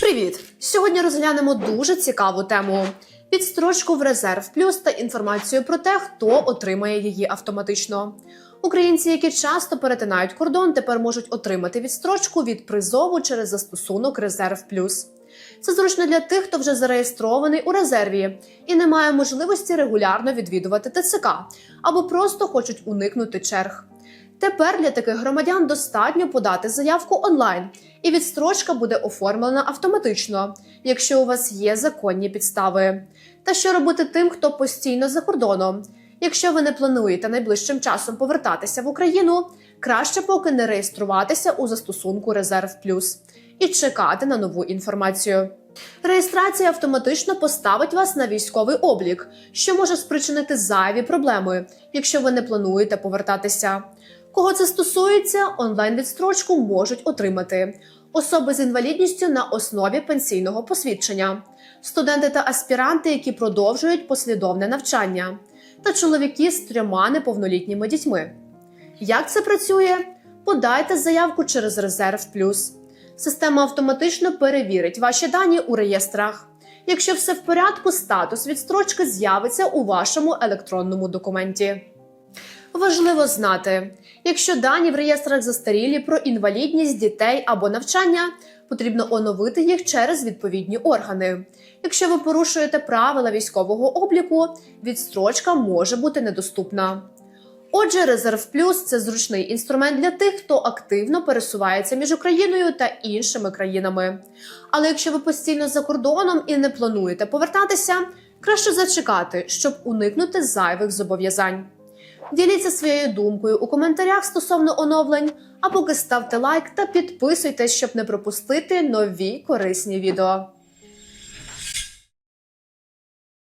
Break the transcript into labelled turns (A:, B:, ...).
A: Привіт! Сьогодні розглянемо дуже цікаву тему: відстрочку в резерв плюс та інформацію про те, хто отримає її автоматично. Українці, які часто перетинають кордон, тепер можуть отримати відстрочку від призову через застосунок Резерв Плюс. Це зручно для тих, хто вже зареєстрований у резерві і не має можливості регулярно відвідувати ТЦК або просто хочуть уникнути черг. Тепер для таких громадян достатньо подати заявку онлайн, і відстрочка буде оформлена автоматично, якщо у вас є законні підстави. Та що робити тим, хто постійно за кордоном? Якщо ви не плануєте найближчим часом повертатися в Україну, краще поки не реєструватися у застосунку Резерв Плюс і чекати на нову інформацію. Реєстрація автоматично поставить вас на військовий облік, що може спричинити зайві проблеми, якщо ви не плануєте повертатися. Кого це стосується, онлайн-відстрочку можуть отримати особи з інвалідністю на основі пенсійного посвідчення, студенти та аспіранти, які продовжують послідовне навчання, та чоловіки з трьома неповнолітніми дітьми. Як це працює? Подайте заявку через Резерв Плюс. Система автоматично перевірить ваші дані у реєстрах. Якщо все в порядку, статус відстрочки з'явиться у вашому електронному документі. Важливо знати, якщо дані в реєстрах застарілі про інвалідність дітей або навчання, потрібно оновити їх через відповідні органи. Якщо ви порушуєте правила військового обліку, відстрочка може бути недоступна. Отже, Резерв Плюс це зручний інструмент для тих, хто активно пересувається між Україною та іншими країнами. Але якщо ви постійно за кордоном і не плануєте повертатися, краще зачекати, щоб уникнути зайвих зобов'язань. Діліться своєю думкою у коментарях стосовно оновлень, а поки ставте лайк та підписуйтесь, щоб не пропустити нові корисні відео.